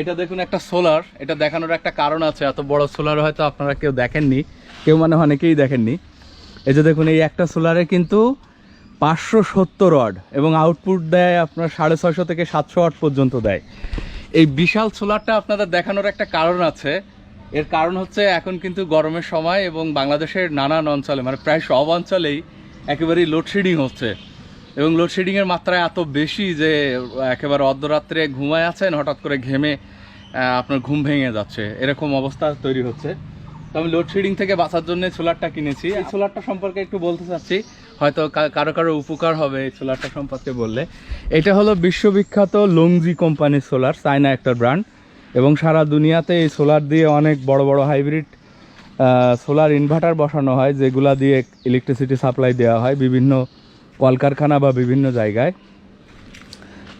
এটা দেখুন একটা সোলার। এটা দেখানোর একটা কারণ আছে, এত বড় সোলার হয়তো আপনারা কেউ দেখেননি। কেউ মানে অনেকেই দেখেননি। এই যে দেখুন, এই একটা সোলারে কিন্তু পাঁচশো সত্তর ওয়াট এবং আউটপুট দেয় আপনার সাড়ে ছয়শো থেকে সাতশো ওয়াট পর্যন্ত দেয়। এই বিশাল সোলারটা আপনাদের দেখানোর একটা কারণ আছে। এর কারণ হচ্ছে এখন কিন্তু গরমের সময় এবং বাংলাদেশের নানান অঞ্চলে মানে প্রায় সব অঞ্চলেই একেবারেই লোডশেডিং হচ্ছে। এবং লোডশেডিংয়ের মাত্রা এত বেশি যে, একেবারে অর্ধরাত্রে ঘুমায় আছেন, হঠাৎ করে ঘেমে আপনার ঘুম ভেঙে যাচ্ছে। এরকম অবস্থা তৈরি হচ্ছে। তো আমি লোডশেডিং থেকে বাঁচার জন্য সোলারটা কিনেছি। এই সোলারটা সম্পর্কে একটু বলতে চাচ্ছি। হয়তো কারও কারও উপকার হবে এই সোলারটা সম্পর্কে বললে। এটা হলো বিশ্ববিখ্যাত লংজি কোম্পানির সোলার চায়না একটা ব্র্যান্ড এবং সারা দুনিয়াতে এই সোলার দিয়ে অনেক বড় বড় হাইব্রিড সোলার ইনভার্টার বসানো হয়, যেগুলা দিয়ে ইলেকট্রিসিটি সাপ্লাই দেওয়া হয়। বিভিন্ন কলকারখানা বা বিভিন্ন জায়গায়।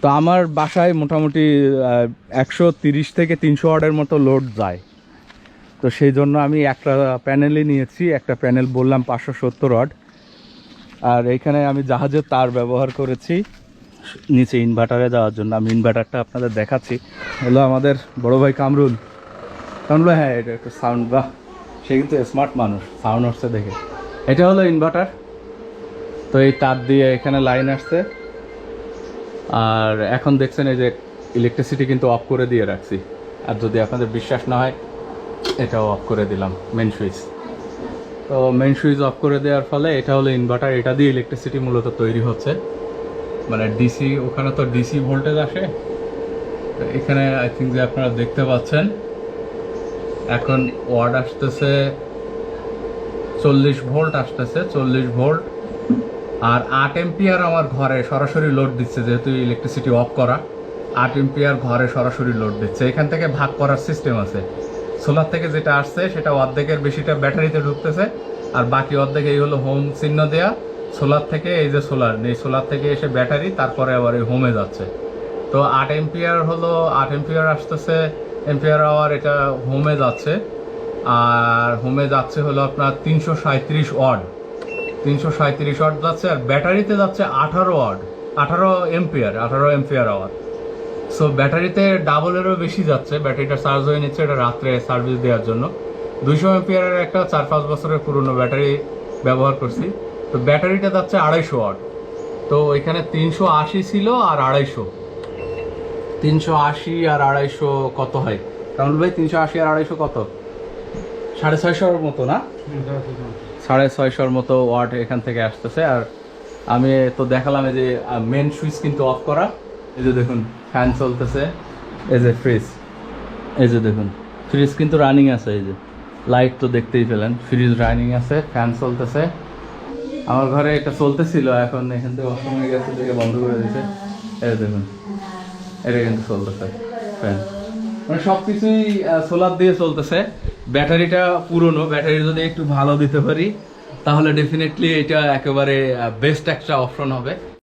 তো আমার বাসায় মোটামুটি একশো তিরিশ থেকে তিনশো ওয়ার্ডের মতো লোড যায়। তো সেই জন্য আমি একটা প্যানেলই নিয়েছি, একটা প্যানেল বললাম পাঁচশো সত্তর ওয়াট। আর এইখানে আমি জাহাজের তার ব্যবহার করেছি, নিচে ইনভার্টারে যাওয়ার জন্য। আমি ইনভার্টারটা আপনাদের দেখাচ্ছি। হলো আমাদের বড় ভাই কামরুল। কামরুল হ্যাঁ এটা একটু সাউন্ড বাহ। সে কিন্তু স্মার্ট মানুষ সাউন্ড হচ্ছে দেখে। এটা হলো ইনভার্টার তো এই তার দিয়ে এখানে লাইন আসছে। আর এখন দেখছেন এই যে ইলেকট্রিসিটি কিন্তু অফ করে দিয়ে রাখছি। আর যদি আপনাদের বিশ্বাস না হয়, এটাও অফ করে দিলাম মেন সুইচ তো মেন সুইচ অফ করে দেওয়ার ফলে এটা হলো ইনভার্টার এটা দিয়ে ইলেকট্রিসিটি মূলত তৈরি হচ্ছে। মানে ডিসি ওখানে তো ডিসি ভোল্টেজ আসে। এখানে আই থিঙ্ক যে আপনারা দেখতে পাচ্ছেন, এখন ওয়ার্ড আসতেছে, চল্লিশ ভোল্ট আসতেছে, চল্লিশ ভোল্ট আর আট এম্পিয়ার আমার ঘরে সরাসরি লোড দিচ্ছে, যেহেতু ইলেকট্রিসিটি অফ করা। আট এম্পিয়ার ঘরে সরাসরি লোড দিচ্ছে। এখান থেকে ভাগ করার সিস্টেম আছে। সোলার থেকে যেটা আসছে, সেটা অর্ধেকের বেশিটা ব্যাটারিতে ঢুকতেছে। আর বাকি অর্ধেক এই হলো হোম চিহ্ন দেয়া। সোলার থেকে এই যে সোলার এই সোলার থেকে এসে ব্যাটারি, তারপরে আবার এই হোমে যাচ্ছে। তো আট এম্পিয়ার হলো, আট এম্পিয়ার আসতেছে, এম্পিয়ার আওয়ার এটা হোমে যাচ্ছে। আর হোমে যাচ্ছে হলো আপনার তিনশো সাঁত্রিশ ওয়াট তিনশো সাঁত্রিশ ওয়াট যাচ্ছে আর ব্যাটারিতে যাচ্ছে আঠারো ওয়াট, আঠারো এম্পিয়ার আঠারো এম্পিয়ার আওয়ার সো ব্যাটারিতে ডাবলেরও বেশি যাচ্ছে, ব্যাটারিটা চার্জ হয়ে নিচ্ছে এটা রাত্রে সার্ভিস দেওয়ার জন্য। দুইশো এম্পিয়ারের একটা চার পাঁচ বছরের পুরনো ব্যাটারি ব্যবহার করছি। তো, ব্যাটারিটা যাচ্ছে আড়াইশো ওয়াট। তো, এখানে তিনশো আশি ছিল আর আড়াইশো। তিনশো আশি আর আড়াইশো কত হয়? রাহুল ভাই, তিনশো আশি আর আড়াইশো কত? সাড়ে ছয়শোর মতো না? সাড়ে ছয়শোর মতো ওয়াট এখান থেকে আসতেছে। আর আমি তো দেখালাম এই যে মেন সুইচ কিন্তু অফ করা। এই যে দেখুন ফ্যান চলতেছে। এই যে ফ্রিজ এই যে দেখুন ফ্রিজ কিন্তু রানিং আছে এই যে। লাইট তো দেখতেই পেলেন ফ্রিজ রানিং আছে ফ্যান চলতেছে। আমার ঘরে এটা চলতেছিল, এখন এখান থেকে অসময় গেছে, দেখে বন্ধ করে দিয়েছে। এই যে দেখুন, এটা কিন্তু চলতেছে ফ্যান মানে সব কিছুই সোলার দিয়ে চলতেছে। ব্যাটারিটা পুরনো, ব্যাটারি যদি একটু ভালো দিতে পারি, তাহলে ডেফিনেটলি এটা একেবারে বেস্ট একটা অপশন হবে।